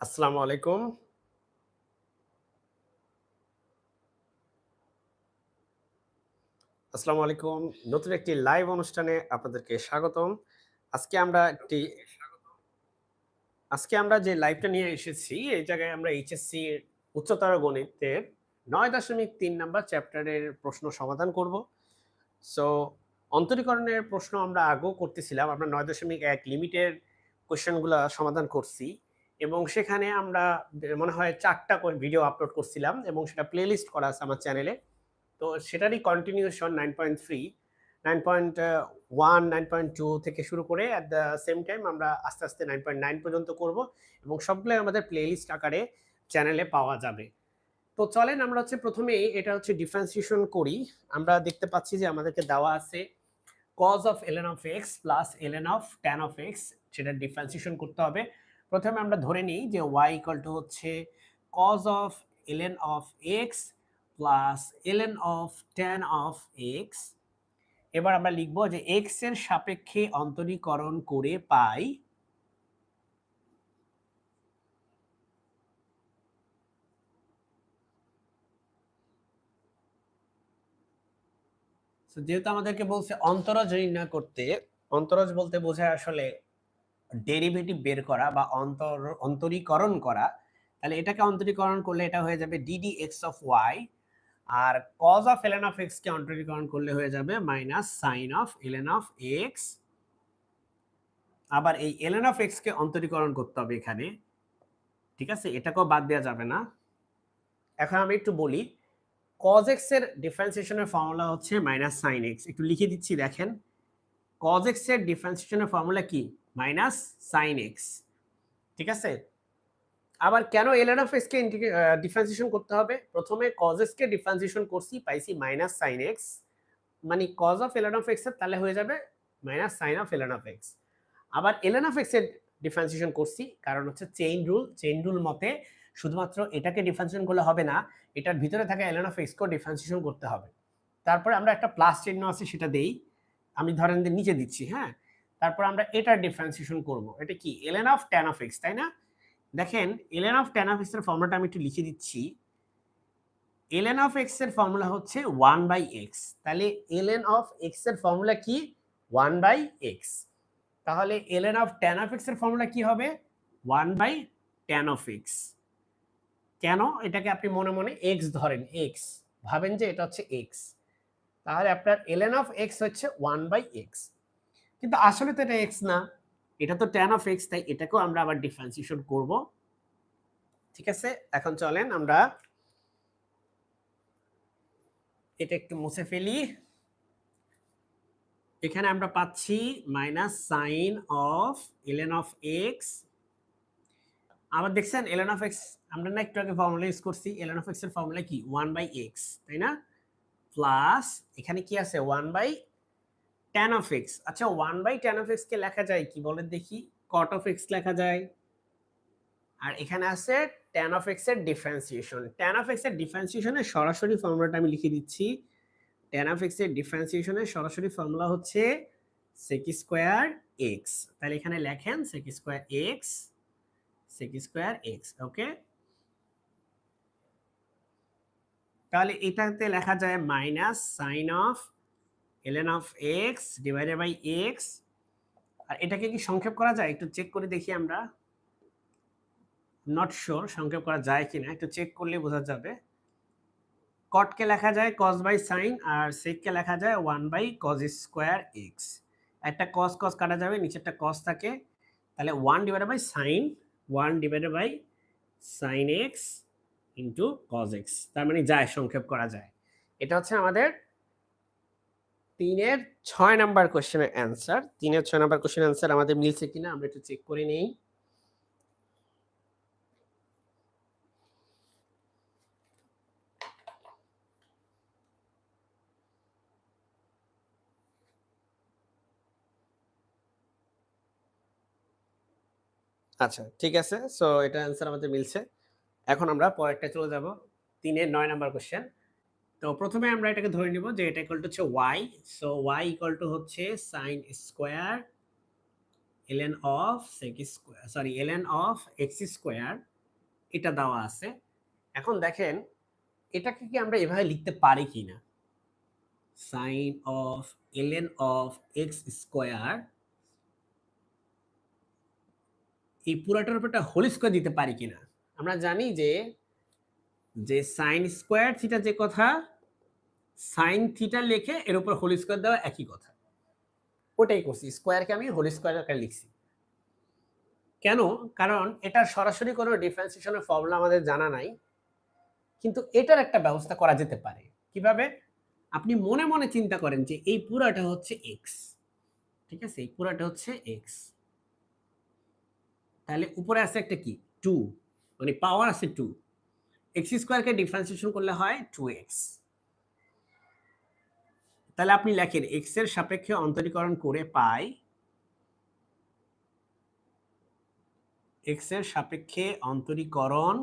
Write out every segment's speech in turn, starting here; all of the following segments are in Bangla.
আসসালামু আলাইকুম। আসসালামু আলাইকুম। নতুন একটি লাইভ অনুষ্ঠানে আপনাদেরকে স্বাগতম। আজকে আমরা একটি আজকে আমরা যে লাইভটা নিয়ে এসেছি, এই জায়গায় আমরা এইচএসসি উচ্চতর গণিতের ৯.৩ নাম্বার চ্যাপ্টারের প্রশ্ন সমাধান করব। সো অন্তরীকরণের প্রশ্ন আমরা আগেও করতেছিলাম। আমরা ৯.১ লিমিটের কোয়েশ্চেনগুলা সমাধান করছি এবং সেখানে আমরা মনে হয় চারটা ভিডিও আপলোড করছিলাম এবং সেটা প্লেলিস্ট করা আছে আমার চ্যানেলে। তো সেটারই কন্টিনিউশন 9.3, 9.1, 9.2 থেকে শুরু করে অ্যাট দ্য সেম টাইম আমরা আস্তে, আস্তে 9.9 পর্যন্ত করব এবং সবগুলোই আমাদের প্লেলিস্ট আকারে চ্যানেলে পাওয়া যাবে। তো চলেন আমরা হচ্ছে ১ম এই এটা হচ্ছে ডিফারেন্সিয়েশন করি। আমরা দেখতে পাচ্ছি যে আমাদেরকে দেওয়া আছে cos of ln of x plus ln of tan of x সেটার ডিফারেন্সিয়েশন করতে হবে। প্রথমে আমরা ধরে নিই যে y ইকুয়াল টু হচ্ছে cos of ln of x plus ln of tan of x এবার আমরা লিখব যে x এর সাপেক্ষে অন্তরীকরণ করে পাই যেহেতু আমাদেরকে বলছে অন্তরজ নির্ণয় করতে, অন্তরজ বলতে বোঝায় আসলে ডেরিভেটিভ বের করা বা অন্তর, অন্তরীকরণ করা। তাহলে এটাকে অন্তরীকরণ করলে এটা হয়ে যাবে d d x of y R cos of ln of x কে অন্তরীকরণ করলে হয়ে যাবে minus sine of ln of x আবার এই এলেন অফ x কে অন্তরীকরণ করতে হবে এখানে। ঠিক আছে? এটাকেও বাদ দেওয়া যাবে না। এখন আমি একটু বলি কজ x এর ডিফারেন্সিয়েশনের ফর্মুলা হচ্ছে মাইনাস সাইন এক্স একটু লিখে দিচ্ছি, দেখেন। কজ x এর ডিফারেন্সিয়েশনের ফর্মুলা কি? মাইনাস sin x ঠিক আছে? আবার কেন ln of x কে ইন্টিগ্রে আ ডিফারেন্সিয়েশন করতে হবে? প্রথমে cos x কে ডিফারেন্সিয়েশন করছি পাইছি মাইনাস sin x মানে cos of ln of x এর তাহলে হয়ে যাবে minus sin of ln of x আবার ln of x এর ডিফারেন্সিয়েশন করছি কারণ হচ্ছে চেইন রুল, চেইন রুল মতে শুধুমাত্র এটাকে ডিফারেন্সিয়েশন করলে হবে না, এটার ভিতরে থাকা ln of x কেও ডিফারেন্সিয়েশন করতে হবে। তারপরে আমরা একটা প্লাস চিহ্ন আছে সেটা দেই। আমি ধরেন নিচে দিচ্ছি, হ্যাঁ? তারপর আমরা এটার ডিফারেন্সিয়েশন করব। এটা কি? ln of tan of x, তাই না? দেখেন ln of tan of x এর ফর্মুলাটা আমি একটু লিখে দিচ্ছি। ln of x এর ফর্মুলা হচ্ছে 1/x তাহলে ln of x এর ফর্মুলা কি? 1/x তাহলে ln of tan of x এর ফর্মুলা কি হবে? 1/tan of x কেন? এটাকে আপনি মনে, মনে x ধরেন x ভাবেন যে এটা হচ্ছে x তাহলে আপনার ln of x হচ্ছে 1/x কিন্তু আসলে তো এটা এক্স না। এটা তো tan অফ এক্স তাই এটাকেও আমরা আবার ডিফারেন্সিয়েশন করব। ঠিক আছে? এখন চলেন আমরা এটা একটু মুছে ফেলি। এখানে আমরা পাচ্ছি minus sine of ln of x আবার দেখছেন এলেন অফ এক্স আমরা না একটু আগে ফর্মুলা ইউজ করছি এলেন অফ x এর ফর্মুলা কি ওয়ান বাই এক্স তাই না প্লাস এখানে কি আছে 1/tan of x আচ্ছা 1/tan of x কে লেখা যায় কি বলেন দেখি? Cot of x লেখা যায়। আর এখানে আছে tan of x এর ডিফারেন্সিয়েশন tan of x এর ডিফারেন্সিয়েশনের সরাসরি ফর্মুলাটা আমি লিখে দিচ্ছি। Tan of x এর ডিফারেন্সিয়েশনের সরাসরি ফর্মুলা হচ্ছে sec স্কয়ার x তাহলে এখানে লেখেন sec square x, sec square x okay তাহলে এটাতে লেখা যায় minus sine of ln of x divided by x, আর এটাকে কি সংক্ষেপ করা যায়? একটু চেক করে দেখি আমরা। নট শিওর সংক্ষেপ করা যায় কিনা, একটু চেক করলে বোঝা যাবে। Cot কে লেখা যায় cos বাই sin, আর sec কে লেখা যায় 1 বাই cos স্কয়ার x একটা cos cos কাটা যাবে, নিচেরটা cos থাকে। তাহলে 1 divided by sin 1 divided by sin x into cos x তার মানে যায়, সংক্ষেপ করা যায়। এটা হচ্ছে আমাদের তিনের ছয় নাম্বার কোশ্চেনের অ্যান্সার তিনের ছয় নাম্বার কোশ্চেন অ্যান্সার আমাদের মিলছে কিনা আমরা একটু চেক করে নেই। আচ্ছা ঠিক আছে। সো এটা অ্যান্সার আমাদের মিলছে। এখন আমরা পরেরটা চলে যাব। তিনের নয় নাম্বার কোশ্চেন তো প্রথমে আমরা এটাকে ধরে নিব যে এটা ইকুয়াল টু হচ্ছে y so y equal to হচ্ছে sine square ln of sec square sorry ln of x square এটা দেওয়া আছে। এখন দেখেন, এটাকে কি আমরা এভাবে লিখতে পারি কি না sine of ln of x square এই পুরাটার উপর একটা হোল স্কোয়ার দিতে পারি কিনা? আমরা জানি যে যে সাইন স্কোয়ার থিটা যে কথা সাইন থিটা লিখে এর উপর হোল স্কোয়ার দেওয়া একই কথা। ওটাই করছি স্কোয়ারকে আমি হোল স্কোয়ার আকারে লিখছি। কেন? কারণ এটার সরাসরি কোনো ডিফারেন্সিয়েশনের ফর্মুলা আমাদের জানা নাই, কিন্তু এটার একটা ব্যবস্থা করা যেতে পারে। কীভাবে? আপনি মনে মনে চিন্তা করেন যে এই পুরাটা হচ্ছে এক্স ঠিক আছে? এই পুরাটা হচ্ছে এক্স তাহলে উপরে আছে একটা কি? টু মানে পাওয়ার আছে টু এক্স স্কোয়ারকে ডিফারেন্সিয়েশন করলে হয় টু এক্স তাহলে আপনি লেখেন এক্সের সাপেক্ষে অন্তরীকরণ করে পাই এক্সের সাপেক্ষে অন্তরীকরণ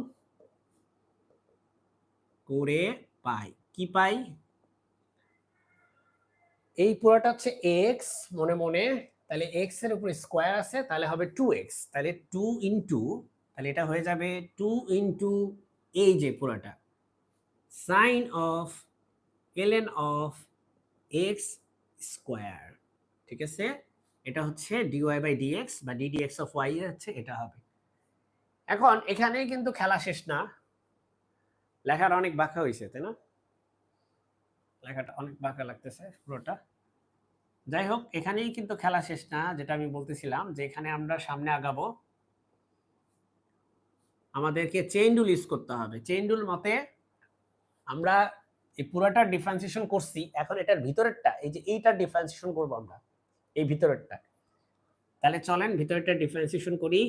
করে পাই। কি পাই? এই পুরোটা হচ্ছে এক্স মনে মনে। তাহলে এক্সের উপরে স্কোয়ার আছে, তাহলে হবে টু এক্স তাহলে টু ইন্টু তাহলে এটা হয়ে যাবে টু ইন্টু এই যে পুরোটা sine of ln of x square ঠিক আছে? এটা হচ্ছে d y by d x বা d d x of y হচ্ছে এটা হবে। এখন এখানে কিন্তু খেলা শেষ না। লেখার অনেক বাঁকা হয়েছে তাই না? লেখাটা অনেক বাঁকা লাগতেছে পুরোটা। যাই হোক, এখানেই কিন্তু খেলা শেষ না, যেটা আমি বলতেছিলাম যে এখানে আমরা সামনে আগাবো। আমাদেরকে চেইন রুল ইউজ করতে হবে। চেইন রুল মতে আমরা এই পুরোটা ডিফারেন্সিয়েশন করছি, এখন এটার ভিতরেরটা, এই যে এইটার ডিফারেন্সিয়েশন করব আমরা, এই ভিতরেরটা। তাহলে চলেন ভিতরেরটা ডিফারেন্সিয়েশন করি।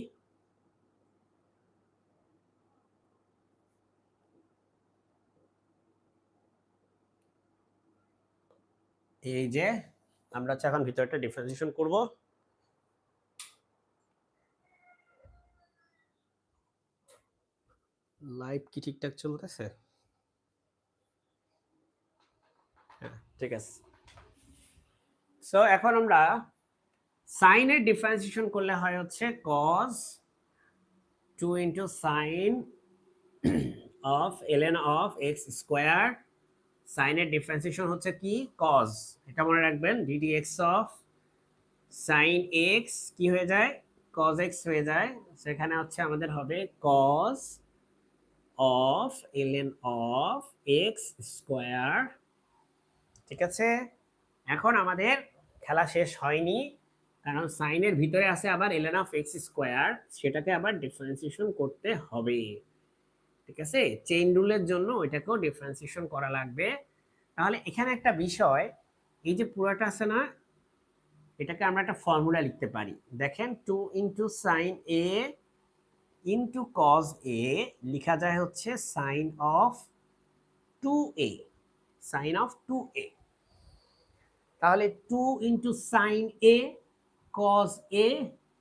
এই যে আমরা হচ্ছে এখন ভিতরটা ডিফারেন্সিয়েশন করব। লাইভ কি ঠিকঠাক চলতেছে? হ্যাঁ ঠিক আছে। সো এখন আমরা সাইনের ডিফারেন্সিয়েশন করলে হয় হচ্ছে cos two into sine of ln of x square সাইনের ডিফারেন্সিয়েশন হচ্ছে কি? কজ এটা মনে রাখবেন d d x of sine x কি হয়ে যায়? কজ এক্স হয়ে যায়। সেখানে হচ্ছে আমাদের হবে cos of ln of x square ঠিক আছে? এখন আমাদের খেলা শেষ হয়নি, কারণ সাইনের ভিতরে আছে আবার এলএন অফ এক্স স্কোয়ার সেটাকে আবার ডিফারেন্সিয়েশন করতে হবে। ঠিক আছে? চেইন রুলের জন্য ওইটাকেও ডিফারেন্সিয়েশন করা লাগবে। তাহলে এখানে একটা বিষয়, এই যে পুরোটা আছে না, এটাকে আমরা একটা ফর্মুলা লিখতে পারি। দেখেন two into sine A into cos A লেখা যায় হচ্ছে sine of two A sine of two A তাহলে two into sine A cos A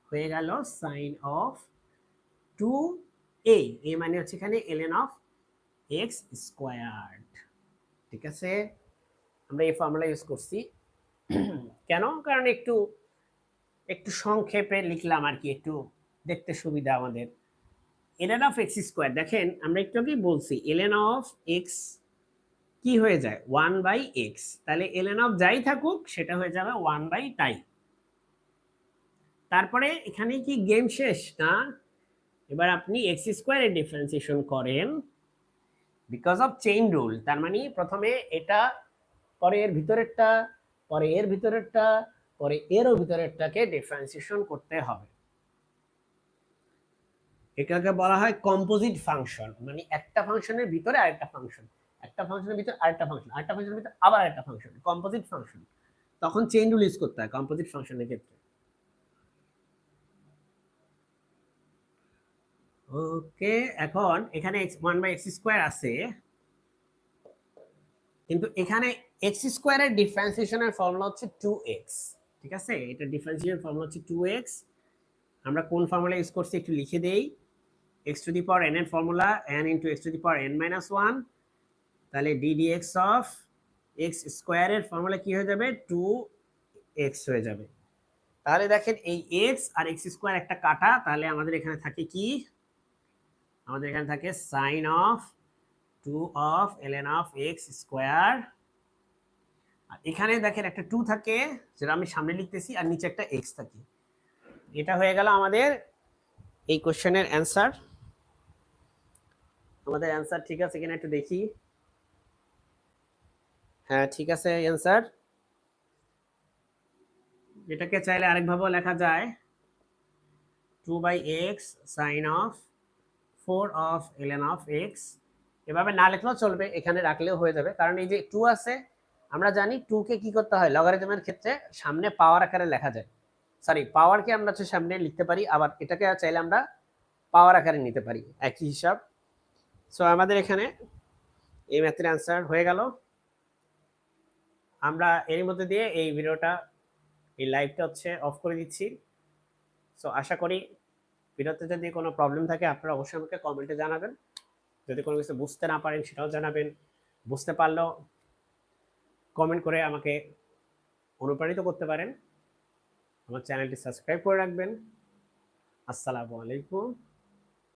হয়ে গেল sine of two A A মানে হচ্ছে এখানে এলেন অফ এক্স স্কোয়ার্ড ঠিক আছে? আমরা এই ফর্মুলা ইউজ করছি। কেন? কারণ একটু একটু সংক্ষেপে লিখলাম আর কি, একটু দেখতে সুবিধা আমাদের। এলএন অফ এক্স স্কোয়ার দেখেন আমরা একটু আগেই বলছি এলএন অফ এক্স কি হয়ে যায়? ওয়ান বাই এক্স তাহলে এলএন অফ যাই থাকুক, সেটা হয়ে যাবে ওয়ান বাই টাই তারপরে এখানে কি গেম শেষ? না। এবার আপনি এক্স স্কোয়ারের ডিফারেন্সিয়েশন করেন বিকজ অফ চেইন রুল তার মানে প্রথমে এটা, পরে এর ভিতরেরটা, পরে এর ভিতরেরটা, পরে এরও ভিতরেরটাকে ডিফারেন্সিয়েশন করতে হবে। এটাকে বলা হয় কম্পোজিট ফাংশন মানে একটা ফাংশনের ভিতরে আরেকটা ফাংশন একটা ফাংশনের ভিতরে আরেকটা ফাংশন আরেকটা ফাংশনের ভিতরে আবার একটা ফাংশন কম্পোজিট ফাংশন তখন চেইন রুল ইউজ করতে হয় কম্পোজিট ফাংশনের ক্ষেত্রে। ওকে এখন এখানে ওয়ান বাই এক্স স্কোয়ার আছে। কিন্তু এখানে এক্স স্কোয়ারের ডিফারেন্সিয়েশনের ফর্মুলা হচ্ছে টু এক্স ঠিক আছে? এটা ডিফারেন্সিয়েশন ফর্মুলা হচ্ছে টু এক্স আমরা কোন ফর্মুলা ইউজ করছি একটু লিখে দেই। X to the power n এর formula n into x to the power n minus one তাহলে d d x of x স্কোয়ারের ফর্মুলা কি হয়ে যাবে? টু এক্স হয়ে যাবে। তাহলে দেখেন এই এক্স আর এক্স স্কোয়ার একটা কাটা, তাহলে আমাদের এখানে থাকে কি? আমাদের এখানে থাকে sine of two of ln of x square আর এখানে দেখেন একটা টু থাকে, যেটা আমি সামনে লিখতেছি, আর নিচে একটা এক্স থাকে। এটা হয়ে গেল আমাদের এই কোশ্চেনের অ্যান্সার আমাদের অ্যান্সার ঠিক আছে কিনা একটু দেখি। হ্যাঁ ঠিক আছে অ্যান্সার এটাকে চাইলে আরেকভাবেও লেখা যায়। Two by x sine of four of ln of x এভাবে না লিখলেও চলবে এখানে রাখলেও হয়ে যাবে। কারণ এই যে টু আছে আমরা জানি টুকে কি করতে হয়? লগারিদমের ক্ষেত্রে সামনে পাওয়ার আকারে লেখা যায়। সরি পাওয়ারকে আমরা হচ্ছে সামনে লিখতে পারি আবার এটাকে চাইলে আমরা পাওয়ার আকারে নিতে পারি। একই হিসাব। সো আমাদের এখানে এই ম্যাথের অ্যান্সার হয়ে গেল। আমরা এর মধ্যে দিয়ে এই ভিডিওটা, এই লাইভটা হচ্ছে অফ করে দিচ্ছি। সো আশা করি ভিডিওতে যদি কোনো প্রবলেম থাকে, আপনারা অবশ্যই আমাকে কমেন্টে জানাবেন। যদি কোনো কিছু বুঝতে না পারেন, সেটাও জানাবেন। বুঝতে পারলেও কমেন্ট করে আমাকে অনুপ্রাণিত করতে পারেন। আমার চ্যানেলটি সাবস্ক্রাইব করে রাখবেন। আসসালামু আলাইকুম।